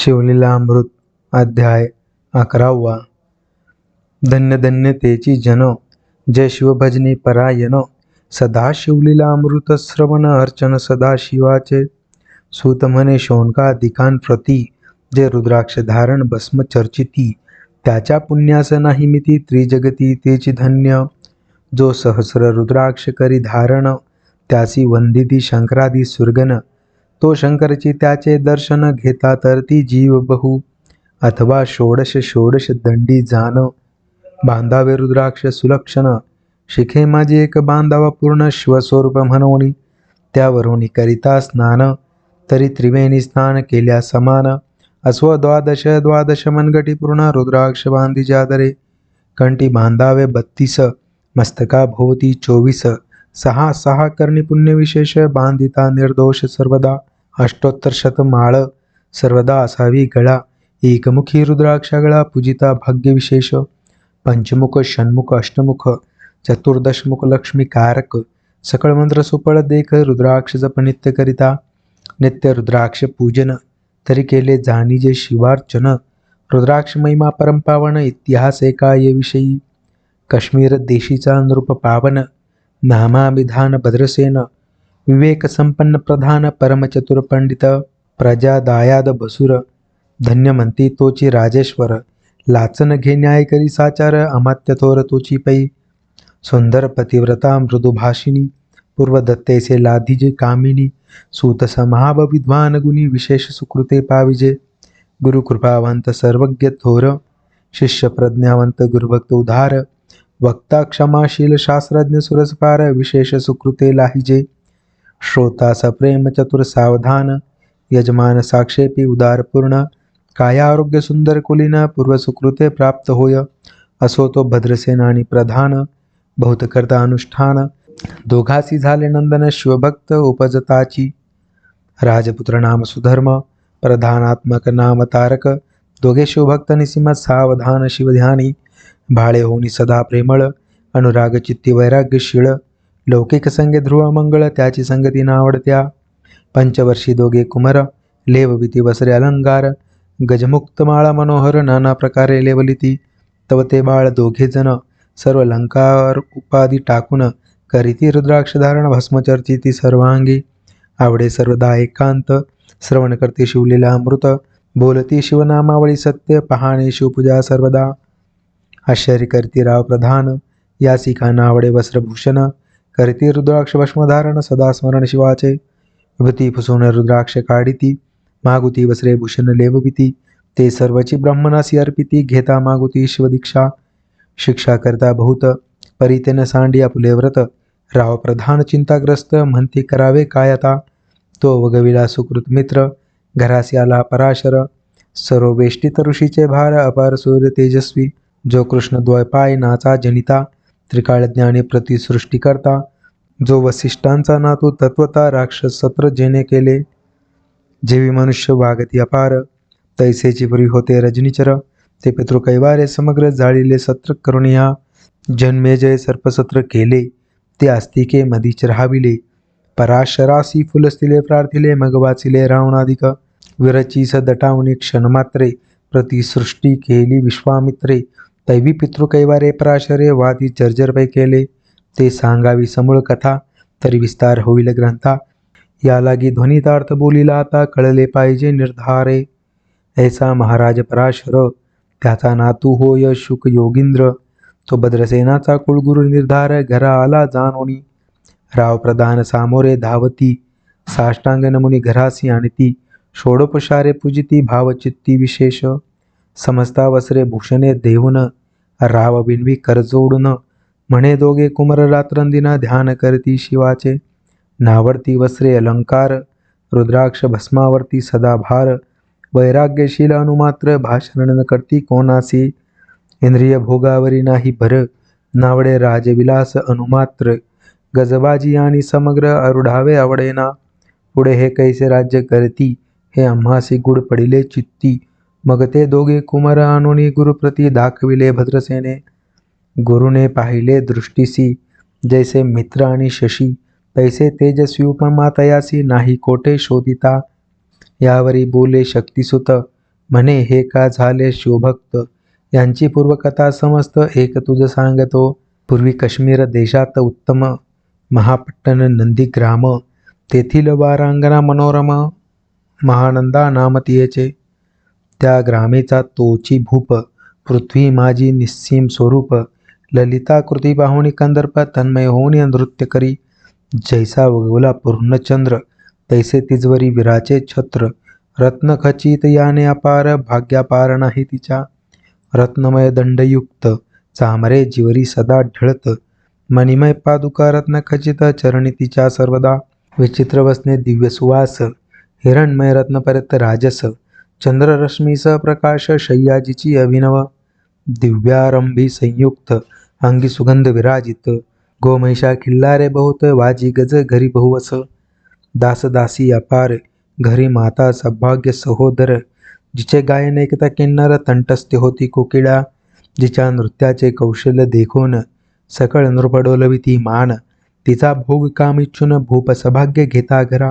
शिवलीलामृत अध्याय अकरावा. धन्य धन्य तेची जन जय शिवभजनी परायनो सदा शिवलीलामृत श्रवण अर्चन सदा शिवाचे. सूत म्हणे शौनकादिकांप्रती जे रुद्राक्ष धारण भस्म चर्चिती त्याच्या पुण्यास नाही मिती त्रिजगती तेची धन्य. जो सहस्र रुद्राक्ष करी धारण त्यासी वंदिती शंकरादी सुरगन तो शंकरची त्याचे दर्शन घेता तर ती जीव बहु. अथवा षोडश षोडश दंडी जाण बांधावे रुद्राक्ष सुलक्षण. शिखे माझी एक बांधावा पूर्ण शिवस्वरूप म्हणवणी त्यावरून करिता स्नान. तरी त्रिवेणी स्नान केल्या समान. अस्व द्वादश द्वादश मनगटी पूर्ण रुद्राक्ष बांधी जादरे. कंटी बांधावे बत्तीस. मस्तका भोवती चोवीस. सहा सहा करणी पुण्यविशेष बांधिता निर्दोष सर्वदा. अष्टोत्तर शतमाळ सर्वदा असावी गळा एकमुखी रुद्राक्षगळा पूजिता भाग्यविशेष पंचमुख षण्मुख अष्टमुख चतुर्दशमुख लक्ष्मीकारक सकळ मंत्र सुपळ देख रुद्राक्ष जप नित्य करिता नित्य रुद्राक्ष पूजन तरी केले जाणीजे शिवार्चन रुद्राक्ष महिमा परमपावन इतिहास एकाय विषयी काश्मीर देशीचा नृप पावन नामाभिधान भद्रसेन विवेकसम्पन्नप्रधान संपन्न प्रधान प्रजा दायाद बसुर धन्य म्हणती तोची राजेश्वर लाचन घे न्याय साचार अमात्यथोर तोची पै सुंदर पतिव्रता मृदुभाषिणी पूर्वदत्तेसे लाधिजे कामिनी सूतस महाब विद्वान गुणी विशेष सुकृते पाविजे गुरुकृपावंत सर्वज्ञ थोर शिष्य प्रज्ञावंत गुरुभक्त उधार वक्ता क्षमाशील शास्त्रज्ञ सुरसपार विशेष सुकृते लाहिजे श्रोता सप्रेम चतुर सावधान यजमान साक्षेपी उदारपूर्ण काया आरोग्य सुंदर कुलीन पूर्वसुकृते प्राप्त होय असो तो भद्रसेन आणि प्रधान बहुतकर्ता अनुष्ठान दोघासी झाले नंदन शिवभक्त उपजताची राजपुत्र नाम सुधर्म प्रधानात्मक नाम तारक दोघे शिवभक्त निसीम सावधान शिवध्यानी भाळे होनी सदा प्रेमळ अनुराग चित्ती वैराग्यशीळ लौकिक संगे ध्रुव मंगळ त्याची संगती नावडत्या पंचवर्षी दोघे कुमर लेवविती वसरे अलंकार गजमुक्त माळा मनोहर नाना प्रकारे लेवलिती. तव ते बाळ दोघे जण सर्व लंकार उपाधी टाकून करीती रुद्राक्ष धारण भस्मचर्चिती सर्वांगी. आवडे सर्वदा एकांत श्रवण करते शिवलीला अमृत बोलती शिवनामावळी सत्य पहाणे शिवपूजा सर्वदा. आश्चर्य करती राव प्रधान यासी काना आवडे वस्त्रभूषण करिती रुद्राक्ष भस्मधारण सदा स्मरण शिवाचे विभती फुसून रुद्राक्ष काढिती मागुती वस्त्रे भूषण लेवबिती ते सर्वची ब्रह्मणासी अर्पिती घेता मागुती शिवदीक्षा। शिक्षा करता बहुत परितेन सांडी आपुले व्रत। राव प्रधान चिंताग्रस्त म्हणती करावे काय आता तो वगविला सुकृत मित्र घरासी आला पराशर। सर्व वेष्टित ऋषीचे भार अपार सूर्य तेजस्वी। जो कृष्ण द्वैपाय नाचा जनिता। त्रिकाळ ज्ञानी प्रतिसृष्टी जो वसिष्ठांचा नातू तत्वता राक्षस सत्र जेने केले जेवी मनुष्य वागती अपार तैसेची पुरी होते रजनीचर ते पितृ कैवारे समग्र जाळीले सत्र करुणिया जन्मेजय सर्पसत्र केले ते आस्तिके मधीच राहाविले पराशरासी फुलस्तिले प्रार्थिले मग वाचिले रावणाधिक विरचीस दटावणी क्षणमात्रे प्रतिसृष्टी केली विश्वामित्रे दैवी पितृकैवारे पराशरे वादी जर्जरपै केले ते सांगावी समूळ कथा तरी विस्तार होईल ग्रंथा. या लागी ध्वनितार्थ बोलीला आता कळले पाहिजे निर्धारे. ऐसा महाराज पराशर त्याचा नातू होय शुक योगिंद्र. तो भद्रसेनाचा कुळगुरु निर्धार घरा आला जाणोनी. राव प्रधान सामोरे धावती. साष्टांग नमुनी घरासी आणती. षोडोपशारे पूजिती भावचित्ती विशेष. समस्ता वसरे भूषणे देऊन राव बिनवी करजोडून म्हणे दोघे कुमर रात्रंदिना ध्यान करती शिवाचे. नावरती वस्त्रे अलंकार. रुद्राक्ष भस्मावरती सदा भार. वैराग्यशील अनुमात्र भाषण न करती कोणासी. इंद्रिय भोगावरी नाही भर. नावडे राजविलास अनुमात्र. गजबाजी आणि समग्र अरुढावे आवडेना. पुढे हे कैसे राज्य करती? हे आम्हासी गुड पडिले चित्ती. मग ते दोघे कुमार आणून गुरुप्रती दाखविले भद्रसेने. गुरुने पाहिले दृष्टीसी जैसे मित्र आणि शशी तैसे तेजस्वी उपमा तयासी नाही कोठे शोधिता? यावरी बोले शक्तिसुत म्हणे हे का झाले शिवभक्त यांची पूर्वकथा समस्त एक तुझ सांगतो. पूर्वी काश्मीर देशात उत्तम महापट्टण नंदीग्राम तेथील वारांगणा मनोरम महानंदा नामतीयेचे त्या ग्रामेचा तोची भूप पृथ्वी माझी निस्सीम स्वरूप ललिताकृती पाहुणी कंदर्प तन्मय होऊन नृत्य करी. जैसा वगवला पूर्णचंद्र तैसे तिजवरी विराचे छत्र रत्न खचित याने अपार भाग्यापार नाही तिच्या रत्नमय दंडयुक्त चामरे जिवरी सदा ढळत मणिमय पादुका रत्न खचित चरणी तिच्या सर्वदा. विचित्र वसने दिव्य सुवास हिरणमय रत्नपर्यंत राजस चंद्ररश्मीस प्रकाश शय्याजीची अभिनव दिव्यारंभी संयुक्त अंगी सुगंध विराजित गोमहिषा खिल्लारे बहुत वाजी गज घरी बहुवस दासदासी अपार घरी माता सौभाग्य सहोदर जिचे गायन एकता किन्नर तंटस्थ होती कोकिळा जिच्या नृत्याचे कौशल्य देखून सकळ नृपडोलवी ती मान तिचा भोग काम इच्छून भूप सभाग्य घेता घरा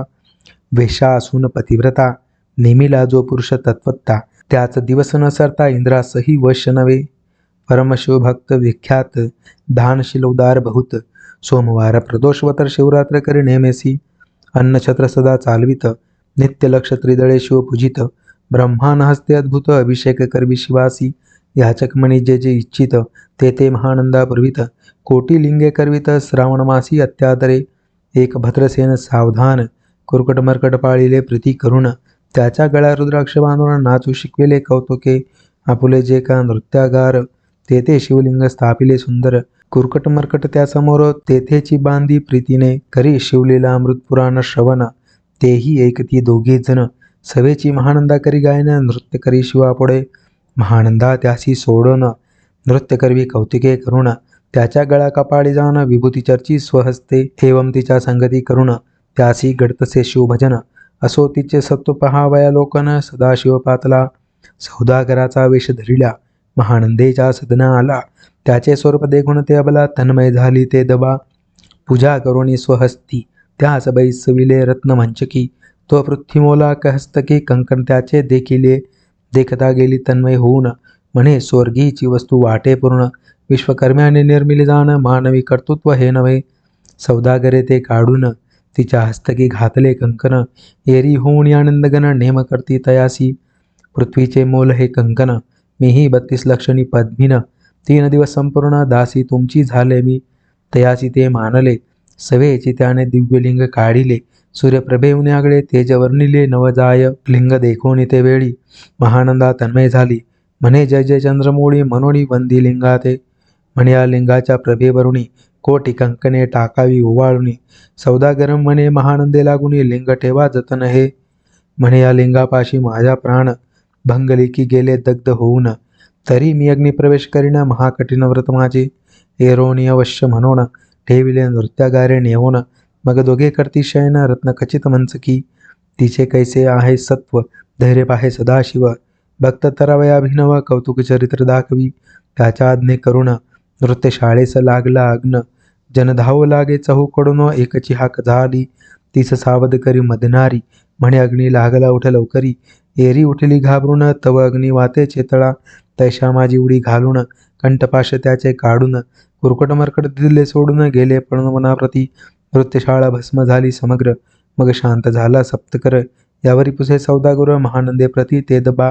वेशा असून पतिव्रता नेमिला जो पुरुष तत्वत्ता. त्याच दिवस न सरता इंद्रासही वश नवे परमशिवभक्त विख्यात दानशील उदार बहुत. सोमवार प्रदोषवतर शिवरात्र करी नेमेसी. अन्नछत्र सदा चालवित. नित्य लक्ष त्रिदळे शिव पूजित. ब्रह्मान हस्ते अद्भुत अभिषेक करवी शिवासी. याचकमणी जे जे इच्छित ते ते महानंदा पूर्वित. कोटी लिंगे करवित श्रावण मासी अत्यादरे. एक भद्रसेन सावधान कुरकट मरकट प्रीती करुण. त्याच्या गळ्या रुद्राक्ष बांधून नाचू शिकविले कौतुके. आपुले जे का नृत्यागार तेथे शिवलिंग स्थापिले सुंदर. कुरकट मरकट त्यासमोर तेथेची बांधी प्रीतीने करी शिवलीला अमृतपुराण श्रवण. तेही एकती दोघे जण. सवेची महानंदा करी गायन नृत्य करी शिवापुढे. महानंदा त्यासी सोडन नृत्य करवी कौतिके करुण त्याच्या गळा कपाळी जाऊन विभूती चर्ची स्वहस्ते एवं तिच्या संगती करुण त्यासी गडतसे शिवभजन. असो तिचे सत्व पहावया लोकन सदाशिव पातला सौदागराचा वेश धरिला. महानंदेच्या सदना आला. त्याचे स्वरूप देखून ते अबला तन्मय झाली ते दबा. पूजा करुणी स्वहस्ती. त्यास बैसविले रत्न मंचकी तो पृथ्वीमोला कहस्तकी कंकण त्याचे देखिले. देखता गेली तन्मय होऊन. म्हणे स्वर्गीची वस्तू वाटे पूर्ण. विश्वकर्म्याने निर्मिली जाण मानवी कर्तृत्व हे नव्हे. सौदागरे ते काढून तिच्या हस्तकी घातले कंकण. एरी होऊन आनंदगण नेम करती तयासी. पृथ्वीचे मोल हे कंकण. मीही बत्तीस लक्षणी पद्मीन. तीन दिवस संपूर्ण दासी तुमची झाले मी. तयासी ते मानले. सवेची त्याने दिव्यलिंग काढिले. सूर्यप्रभे आगळे तेजवर्णिले नवजाय लिंग देखोनी ते वेळी महानंदा तन्मय झाली. म्हणे जय जय चंद्रमोळी. मनोणी वंदी लिंगाते. म्हणे या लिंगाच्या प्रभेवरुणी. कोटी कंकणे टाकावी ओवाळुनी सौदागरम म्हणे महानंदे लागुनी लिंग ठेवा जतन हे. म्हणे या लिंगापाशी माझा प्राण भंगली की गेले दग्ध होऊन. तरी मी अग्निप्रवेश करीन महाकठीण व्रत माझे. एरोणी अवश्य म्हणून ठेविले नृत्यागारे नेऊन. मग दोघे करती शयन रत्न खचित तिचे कैसे आहे सत्व धैर्य पाहे सदाशिव. भक्त तरावया अभिनव कौतुक चरित्र दाखवी. त्याच्या आज्ञे करुण नृत्यशाळेस लागला अग्न. जन धाव लागे चहूकडून एकची हाक झाली. तीस सावध करी मदनारी. म्हणे अग्नी लागला उठ लवकरी. एरी उठली घाबरून तव अग्नी वाते चेतळा. तैशा माझी उडी घालून कंठपाश त्याचे काढून कुरकट मरकट दिले सोडून गेले. पण मनाप्रती नृत्यशाळा भस्म झाली समग्र. मग शांत झाला सप्तकर यावरी पुसे सौदागुर महानंदे प्रती ते दबा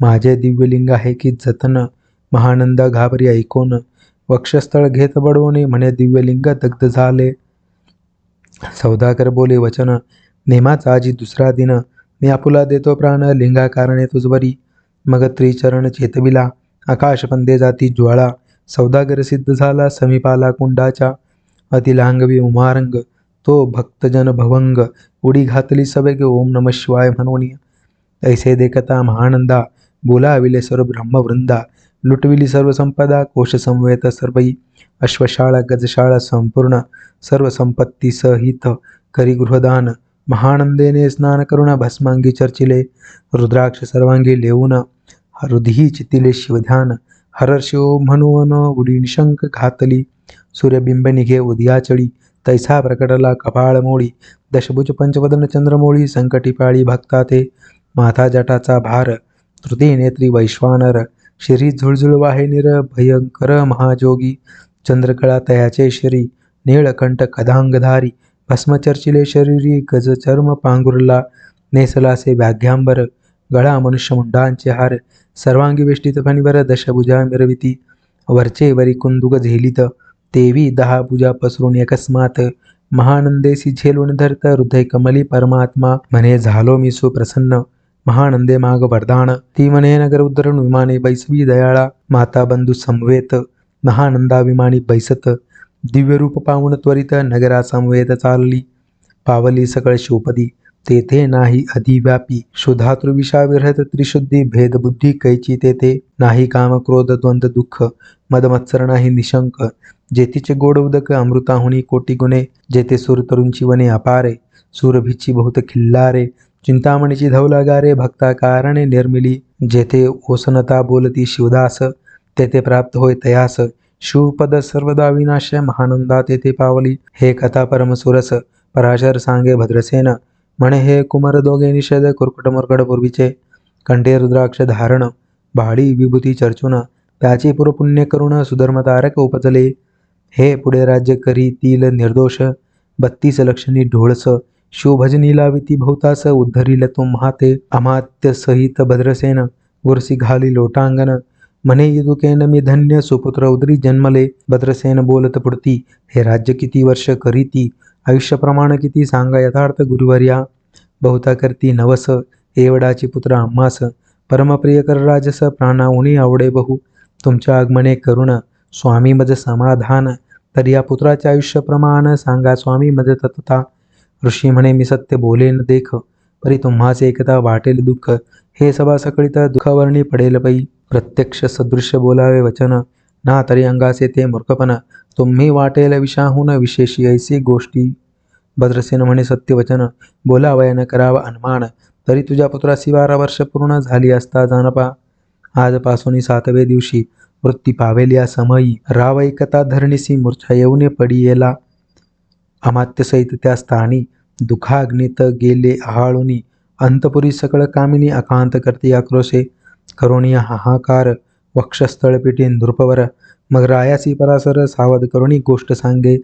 माझे दिव्यलिंग आहे की जतन. महानंदा घाबरी ऐकून. वक्षस्थळ घेत बडवणे म्हणे दिव्यलिंग दग्ध झाले. सौदागर बोले वचन नेमाचा आजी दुसरा दिन. मी आपुला देतो प्राण लिंगा कारणे तुझवरी. मग त्रिचरण चेतविला आकाश पंदे जाती ज्वाळा. सौदागर सिद्ध झाला समीपाला कुंडाच्या अतिलांगवी उमारंग तो भक्तजन भवंग. उडी घातली सवेग ओम नम शिवाय म्हणून. ऐसे देखता महानंदा बोलाविले सर्व ब्रह्मवृंदा. लुटविली सर्व संपदा कोश संवेत अश्वशाळा गजशाळा संपूर्ण सर्व संपत्ती सहित करी गृहदान। महानंदेने स्नान करुण भस्मांगी चर्चिले रुद्राक्ष सर्वांगी लेऊन हृदही चितिले शिवध्यान। हरर्षो म्हणून उडी निशंक घातली सूर्यबिंब निघे उदयाचळी तैसा प्रकटला कपाळ मोळी दशभुज पंचवदन चंद्रमोळी संकटी पाळी भक्ता ते माथा जटाचा भार तृतीय नेत्री वैश्वानर श्री झुळझुळ भयंकर महाजोगी चंद्रकळा तयाचे श्री नीळकंठ कदांगधारी भस्मचर्चिले शरीरी गज चर्म पांघुरला नेसलासे व्याघ्यांबर गळा मनुष्यमुंडांचे हार सर्वांगी वेष्टित फणीवर दशभुजा मिरविती वरचे वरी कुंदुग झेलित तेवी दहा भुजा पसरून एकस्मात महानंदेसी झेलून धरत हृदय कमली परमात्मा म्हणे झालो मी सुप्रसन्न महानंदे माग वरदान ती म्हणे नगर उद्धरण विमाने बैसवी दयाळा माता बंधू समवेत महानंदा विमानी बैसत दिव्यरूप पाहून त्वरित नगरा समवेत चालली पावली सकळ शिवपदी तेथे नाही अधिव्यापी शुधातृविषा विरहत त्रिशुद्धी भेदबुद्धी कैची तेथे नाही काम क्रोध द्वंद्व दुःख मदमत्सर नाही निशंक जेतीचे गोड उदक अमृताहुनी कोटी गुणे जेथे सुर तरुंची वने अपारे सूरभीची बहुत खिल्लारे चिंतामणीची धवलागारे भक्ता कारणे निर्मिली जेथे ओसनता बोलती शिवदास तेथे प्राप्त होय तयास. शिवपद सर्वदा विनाश महानंदा तेथे पावली हे कथा परमसुरस पराशर सांगे भद्रसेन. म्हणे हे कुमार दोघे निषेध कुरकुट मुरकड पूर्वीचे. कंठे रुद्राक्ष धारण भाडी विभूती चर्चून त्याची पुरपुण्य करुण सुधर्मतारक उपजले हे पुढे राज्य करीतील निर्दोष बत्तीस लक्षणी ढोळस शिवभजनी लाविती भोवतास उद्धरिल तुम्हा ते अमात्य सहित भद्रसेन गुरसी घाली लोटांगण म्हणे यदुकेन मी धन्य सुपुत्र उदरी जन्मले। भद्रसेन बोलत पुढती हे राज्य किती वर्ष करीती? आयुष्य प्रमाण किती सांगा यथार्थ गुरुवर्या? बहुता करती नवस एवडाची पुत्र आम्हास परमप्रियकर राजस प्राणा उणी आवडे बहु। तुमच्या आगमने करुण स्वामी मज समाधान। तर या पुत्राचे आयुष्य प्रमाण सांगा स्वामी मज तत्ता ऋषी म्हणे मी सत्य बोलेन देख परी तुम्हाच एकता वाटेल दुःख हे सभा सकळीता दुःखावरणी पडेल पै प्रत्यक्ष सदृश्य बोलावे वचन ना तरी अंगाचे ते मूर्खपण तुम्ही वाटेल विषाहून विशेषी ऐसी गोष्टी भद्रसेन म्हणे सत्यवचन बोलावयान करावा अनुमान तरी तुझ्या पुत्रासी बारा वर्ष पूर्ण झाली असता जानपा आजपासून सातवे दिवशी वृत्ती पावेल या समयी राव एकता धरणीसी मूर्छा येऊन पडी येला अमात्यसहित त्या स्थानी दुःखाग्नित गेले आहाळुनी. अंतपुरी सकळ कामिनी अकांत करते आक्रोशे करुणीय हाहाकार वक्षस्थळ पिटी नृपवर. मग रायासी परासर सावध करुणी गोष्ट सांगे.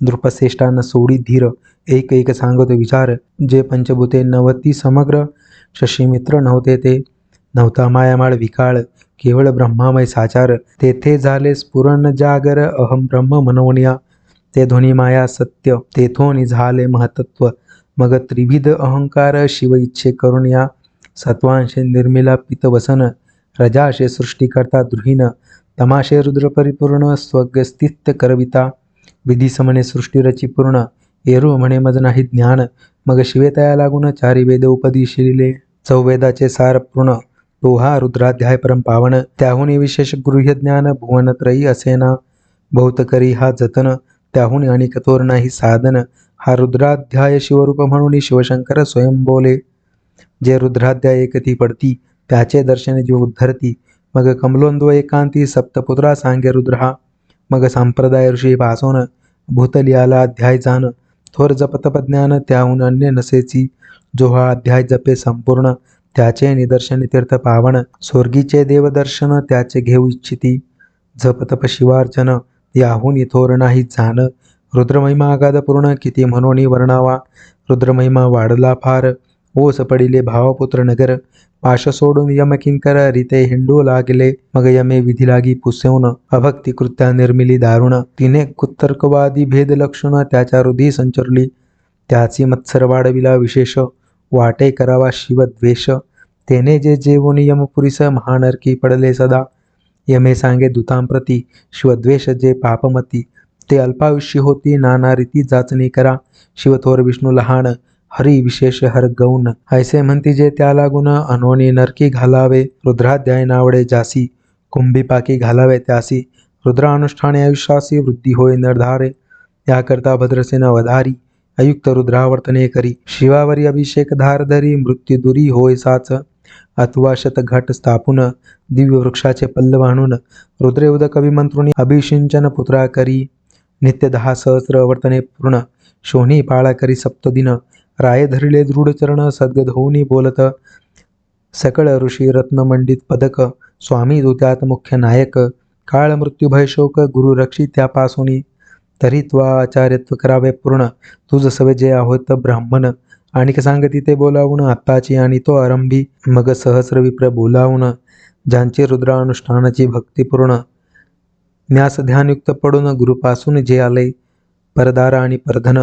नृपश्रेष्ठांना सोडी धीर एक एक सांगत विचार. जे पंचभूते नवती समग्र शशीमित्र नव्हते ते. नव्हता मायामाळ विकाळ केवळ ब्रह्मामय साचार. तेथे झाले स्फुरण जागर अहम ब्रह्म मनवण्या ते ध्वनी माया सत्य तेथोनी झाले महतत्व. मग त्रिविध अहंकार शिव इच्छे करुणया सत्वांशे निर्मिला पितवसन रजाशे सृष्टीकर्ता द्रुहीन. तमाशे रुद्र परिपूर्ण स्वगस्तित्य करविता. विधी समने सृष्टीरची पूर्ण एरू म्हणे मज नाही ज्ञान. मग शिवेतया लागून चारी वेद उपदिशिले चौवेदाचे सार पूर्ण तो हा रुद्राध्याय परम पावन. त्याहून विशेष गृह्य ज्ञान भुवनत्रयी असेना. भौतकरी हा जतन त्याहून आणि कठोर नाही साधन हा रुद्राध्याय शिवरूप म्हणून शिवशंकर स्वयं बोले. जे रुद्राध्याय एकती पडती त्याचे दर्शन जीव उद्धरती. मग कमलोंद्व एकांती सप्तपुत्रा सांगे रुद्रहा. मग संप्रदाय ऋषी भासोन भूतलियाला अध्याय जाण थोर जपतपज्ञान त्याहून अन्य नसेची. जो हा अध्याय जपे संपूर्ण त्याचे निदर्शन तीर्थ पावन. स्वर्गीचे देवदर्शन त्याचे घेऊ इच्छिती. जपतप शिवार्चन याहून थोर नाही जाण रुद्रमहिमा अगाध पूर्ण किती म्हणून वर्णावा. रुद्रमहिमा वाढला फार. ओस पडिले भावपुत्र नगर. पाश सोडून यम किंकर रिते हिंडू लागले. मग यमे विधी लागी पुसवून अभक्ती कृत्या निर्मिली दारुण. तिने कुत्तर्कवादी भेद लक्षण त्याच्या हृदय संचरली. त्याची मत्सर वाढविला विशेष. वाटे करावा शिवद्वेष. तेने जे जेवून यमपुरीस महानरकी पडले सदा. यमे सांगे दूतांप्रती शिवद्वेष जे पापमती। ते अल्पायुष्य होती नाना रीती जाचणी करा। शिवथोर विष्णू लहान हरी विशेष हर गौण। ऐसे म्हणती जे त्या लागून अनोनी नरकी घालावे रुद्राध्याय नावडे जासी। कुंभीपाकी घालावे त्यासी। रुद्रानुष्ठाने आयुष्यासी वृद्धी होय निर्धारे। याकरता भद्रसेन वधारी। अयुक्त रुद्रावर्तने करी। शिवावरी अभिषेक धारधरी मृत्यू दुरी होय साच। अथवा शतघट स्थापून दिव्य वृक्षाचे पल्लव आणून रुद्रे उदक अभिषिंचन पुत्रा करी नित्य दहा सहस्र वर्तने पूर्ण शोनी पाळा करी सप्तदिन राय धरिले दृढचरण चरण होऊनी बोलत सकळ ऋषी रत्नमंडित पदक स्वामी तू मुख्य नायक काळ मृत्यू शोक गुरु रक्षी त्यापासून तरी त्वा आचार्यत्व करावे पूर्ण तुझ सवे जे आहोत ब्राह्मण आणिक सांगती ते बोलावून आत्ताची आणि तो आरंभी मग सहस्र विप्र बोलावून ज्यांची रुद्रानुष्ठानाची भक्तिपूर्ण न्यास ध्यानयुक्त पडून गुरुपासून जे आले परदार आणि परधन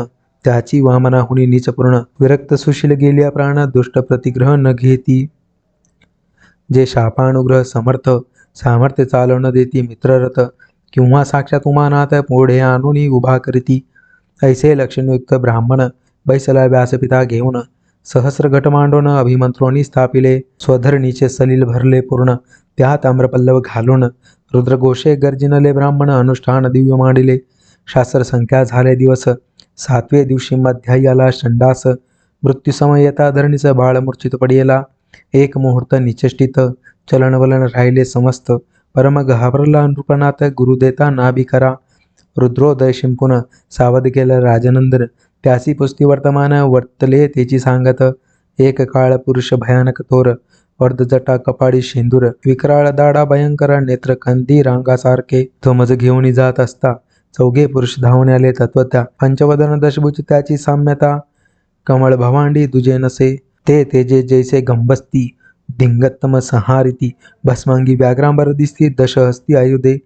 त्याची वामनाहुनी नीचपूर्ण विरक्त सुशील गेल्या प्राण दुष्ट प्रतिग्रह न घेती. जे शापानुग्रह समर्थ सामर्थ्य चालवणं देती मित्ररथ किंवा साक्षात उमानात पुढे आणून उभा करीती ऐसे लक्षणयुक्त ब्राह्मण बैसला व्यासपिता घेऊन सहस्र घट मांडून अभिमंत्रोनी स्थापिले स्वधरणीचे सलील भरले पूर्ण. त्यात आम्रपल्लव घालून रुद्रघोषे गर्जिनले ब्राह्मण अनुष्ठान दिव्य मांडिले. शास्त्र संख्या झाले दिवस. सातवे दिवशी मध्यायाला षंडास मृत्यूसमयता धरणीचं बाळ मूर्छित पडियला. एक मुहूर्त निचेष्टित. चलनवलन राहिले समस्त. परम घाबरला नृपनाथ गुरुदेता नाभी करा रुद्रोदय शिंपून सावध केलं राजनंदन. त्यासी पुस्ती वर्तमान वर्तले तेची सांगत एक काळ पुरुष भयानक थोर अर्धजटा कपाळी शेंदूर विकराळ दाडा भयंकर नेत्र कंदी रांगासारखे थमज घेऊन जात असता चौघे पुरुष धावून आले तत्वत्या पंचवदन दशभुज त्याची साम्यता कमळ भवांडी तुझे नसे ते तेजे जैसे गंबस्ती धिंगत्तम संहारिती भस्मांगी व्याघ्रांबर दिसती दशहस्ती आयुधे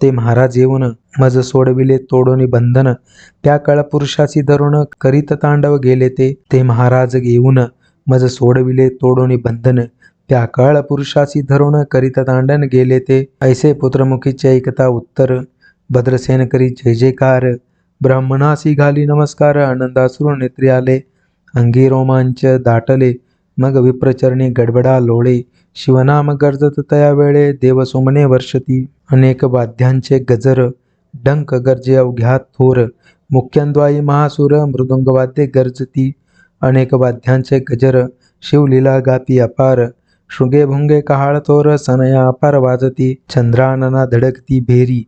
ते महाराज येऊन मज सोडविले तोडोनी बंधन. त्या काळ पुरुषाची धरून करीत तांडव गेले ते. ते महाराज येऊन मज सोडविले तोडोनी बंधन. त्या काळ पुरुषाची धरुण करीत तांडन गेले ते. ऐसे पुत्रमुखीचे ऐकता उत्तर. भद्रसेन करी जय जयकार. ब्राह्मणासी घाली नमस्कार. आनंदासुर नेत्री आले अंगी रोमांच दाटले. मग विप्रचरणी गडबडा लोळे शिवनाम गर्जत तया वेळे देवसुमने वर्षती अनेक वाद्यांचे गजर डंक गर्जे अवघ्यात थोर मुख्यंद्वाई महासुर मृदुंगवाद्ये गर्जती अनेक वाद्यांचे गजर शिवलीला गाती अपार शृंगे भुंगे कहाळ थोर सनया अपार वाजती चंद्रानना धडकती भेरी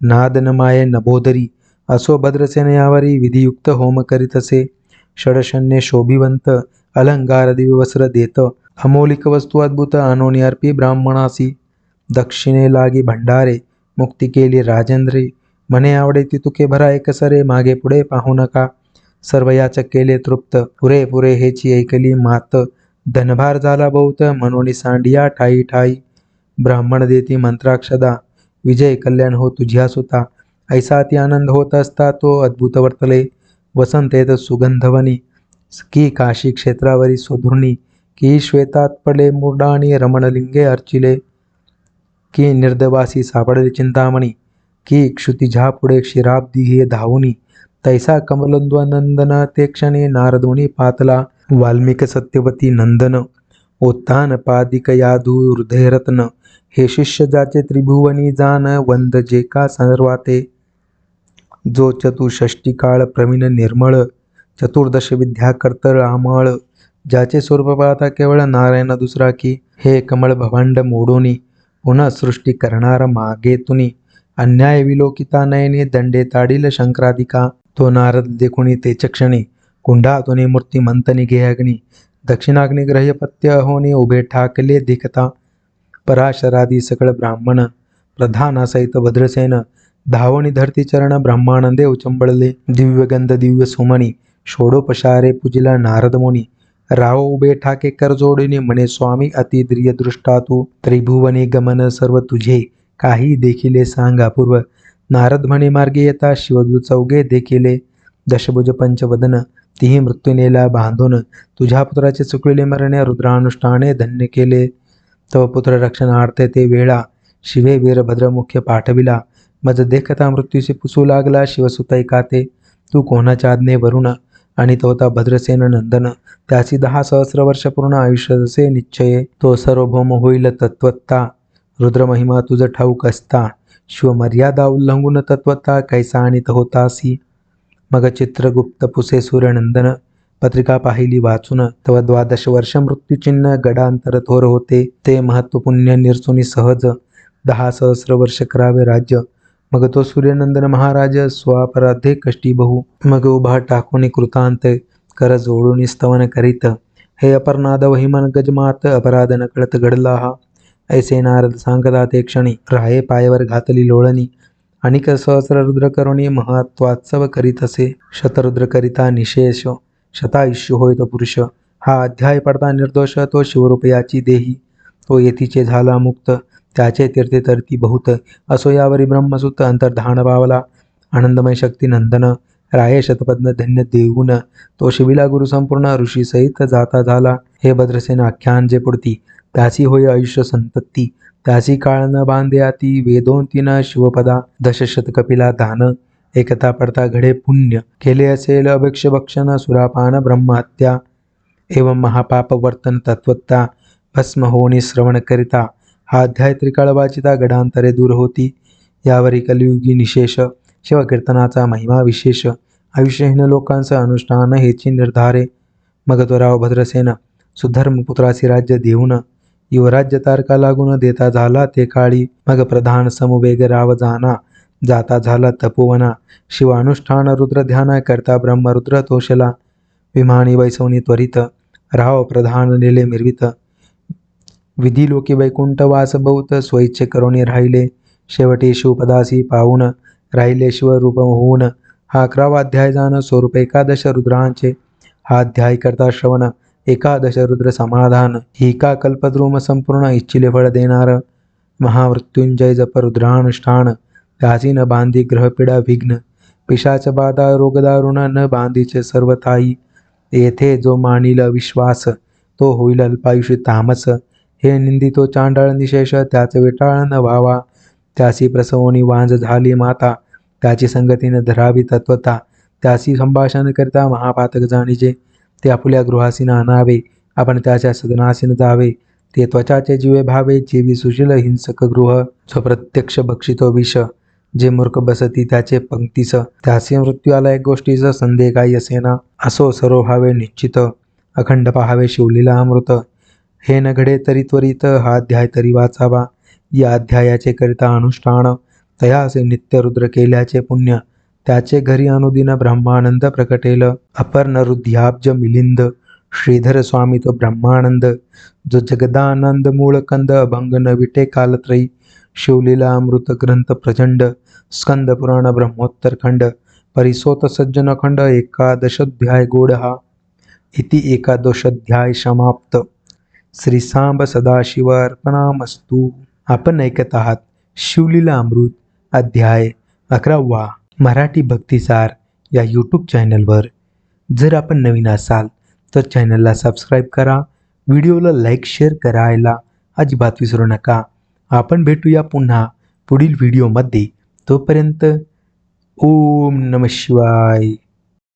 नाद न माये नभोदरी असो भद्रसेन यावरी विधियुक्त होम करीतसे षडशन्य शोभिवंत अलंकार दिव्यवस्त्र देत अमौलिक वस्तू अद्भुत अनोनी अर्पी ब्राह्मणासी. दक्षिणे लागी भंडारे मुक्ती केली राजेंद्री. मने आवडे ती तुके भरा एकसरे मागे पुढे पाहू नका. सर्व याचक केले तृप्त पुरे पुरे हेची ऐकली मात. धनभार झाला बहुत मनोनी सांडिया ठाई ठाई. ब्राह्मण देती मंत्राक्षदा विजय कल्याण हो तुझ्या सुता. ऐसा ती आनंद होत असता तो अद्भुत वर्तले. वसंत येत सुगंधवनी की काशी क्षेत्रावरी सोधुर्णी की श्वेतात पडले मुरडाणी रमणलिंगे अर्चिले की निर्दवासी सापडले चिंतामणी की क्षुतिझा पुढे क्षीराब्दी हे धावुनी तैसा कमलद्वनंदन ते क्षणे नारदोनी पातला वाल्मिक सत्यवती नंदन उत्तान पादिक यादू हृदयरत्न हे शिष्य जाचे त्रिभुवनी जान वंद जे का सर्वाते जो चतुष्षष्टी काळ प्रवीण निर्मळ चतुर्दश विद्या कर्तळ आमळ ज्याचे स्वरूप पाहता केवळ नारायण दुसरा की हे कमळ भवांड मोडोनी पुन्हा सृष्टी करणार मागे तुनी अन्याय विलोकिता नयने दंडे ताडील शंकराधिका तो नारद देखुणी ते चक्षणी कुंडातुनी मूर्तिमंतनी घे अग्नी दक्षिणाग्नी ग्रह्यपत्य होनी उभे ठाकले दिखता पराशरादी सकळ ब्राह्मण प्रधान सहित भद्रसेन धावणी धरती चरण ब्रह्मानंदे उचंबळले दिव्यगंध दिव्य सुमणी षोडोपशारे पूजिला नारदमुनी राव उभे ठाके कर जोडीने म्हणे स्वामी अतिद्रिय दृष्टा तू त्रिभुवने गमन सर्व तुझे काही देखिले सांग अपूर्व नारद म्हणे मार्गे येता शिवदू चौघे देखिले दशभुज पंचवदन तिही मृत्यूनेला बांधून तुझ्या पुत्राचे चुकलेले मरणे रुद्रानुष्ठाने धन्य केले। तव पुत्र रक्षणार्थे ते वेळा शिवे वीरभद्र मुख्य पाठविला। मज देखता मृत्यूशी पुसू लागला शिवसुतैका काते तू कोणाच्या आज्ञेवरून आणि तो होता भद्रसेन नंदन. त्याची दहा सहस्र वर्ष पूर्ण आयुष्य जसे निश्चये. तो सार्वभौम होईल तत्वत्ता. रुद्रमहिमा तुझं ठाऊक असता. शिवमर्यादा उल्लंघून तत्वता कैसा आणीत होतासी. मग चित्रगुप्त पुसे सूर्यनंदन. पत्रिका पाहिली वाचून. तव द्वादश वर्ष मृत्यूचिन्ह गडांतर थोर होते. ते महत्वपुण्य निरसुनी सहज. दहा सहस्र वर्ष करावे राज्य. मग तो सूर्यनंदन महाराज स्वापराधे कष्टी बहु मग उभा टाकून कृतांत कर जोडून स्तवन करीत. हे अपर्नाद वहिमन गजमात अपराध नकळत घडला हा. ऐसे नारद सांगता ते क्षणी राये पायावर घातली लोळणी. अनिक सहस्र रुद्र करुणी महत्वात्सव करीत असे. शतरुद्र करिता निशेष शतायुष्य होय तो पुरुष. हा अध्याय पडता निर्दोष तो शिवरूपयाची देही. तो येथीचे झाला मुक्त. त्याचे तीर्थे तरती बहुत. असो यावरी ब्रह्मसूत अंतर्धान पावला आनंदमय शक्ती नंदन. राये शतपद्म धन्य देऊन. तो शिविला गुरु संपूर्ण ऋषी सहित जाता झाला. हे भद्रसेन आख्यान जे पुढती. त्याची होय आयुष्य संतती. त्याची काळ न बांध्या ती वेदोंतीन शिवपदा. दशशत कपिला दान. एकता पडता घडे पुण्य. केले असेल अभिक्ष भक्षण सुरापान ब्रह्महत्या एवं महापाप वर्तन तत्वत्ता. भस्म होणी श्रवण करिता. हा अध्याय त्रिकाळ गडांतरे दूर होती. यावरी कलियुगी निशेष शिवकीर्तनाचा महिमा विशेष आयुष्यहीन लोकांचं अनुष्ठान हेची निर्धारे. मग तो राव भद्रसेन सुधर्मपुत्रासी राज्य देऊन युवराज्य तारका लागून देता झाला ते काळी. मग प्रधान समुवेग राव जाना जाता झाला तपोवना. शिवानुष्ठान रुद्र ध्यान करता ब्रह्मरुद्र तोषला. विमानी वैसवनी त्वरित राव प्रधान नेले मिरवित. विधी लोके वैकुंठ वास स्वैच्छे करुणी राहिले. शेवटी शिवपदासी पाहून राहिले शिवरूप होऊन. हा अकरावा अध्याय जाण स्वरूप एकादश रुद्रांचे. हा अध्याय करता श्रवण एकादश रुद्र समाधान. ही का कल्पद्रुम संपूर्ण इच्छिले फळ देणार. महामृत्युंजय जप रुद्रानुष्ठान. त्याची न बांधी ग्रहपीडा विघ्न. पिशाच बाधा रोगदारुण न बांधीचे सर्वताई येथे जो मानिल विश्वास तो होईल अल्पायुषी तामस. हे निंदितो चांडाळ निशेष त्याच विटाळ न व्हावा. त्यासी प्रसवनी वांज झाली माता. त्याची संगतीने धरावी तत्वता त्यासी संभाषण करता महापातक जाणीजे. ते आपल्या गृहासीन आणावे. आपण त्याच्या सदनासीन जावे. ते त्वचाचे जीवे भावे. जीवी सुशील हिंसक गृह. जो प्रत्यक्ष भक्षितो विष. जे मूर्ख बसती त्याचे पंक्तीस. त्याचे मृत्यू आला एक गोष्टीच संदेह काही असेना. असो सर्व भावे निश्चित. अखंड पहावे शिवलीला अमृत. हे न घडे तरी त्वरित हा अध्याय तरी वाचावा. या अध्यायाचे करिता अनुष्ठान तयासे नित्यरुद्र केल्याचे पुण्य त्याचे घरी अनुदिन ब्रह्मानंद प्रकटेल. अपर्ण नरुद्याब्ज मिलिंद श्रीधर स्वामी तो ब्रह्मानंद जो जगदानंद मूळ कंद अभंग न विटे कालत्रयी शिवलीला अमृत ग्रंथ प्रचंड स्कंद पुराण ब्रह्मोत्तर खंड परिसोत सज्जन खंड एकादशोध्याय गोड हा इति एकादशोध्याय समाप्त. श्री सांब सदाशिव अर्पणामस्तू आपण ऐकत आहात शिवलीला अमृत अध्याय अकरावा मराठी भक्तिसार या यूट्यूब चॅनलवर जर आपण नवीन असाल तर चॅनलला सबस्क्राईब करा. व्हिडिओला लाईक शेअर करायला अजिबात विसरू नका. आपण भेटूया पुन्हा पुढील व्हिडिओमध्ये तोपर्यंत ओम नम शिवाय.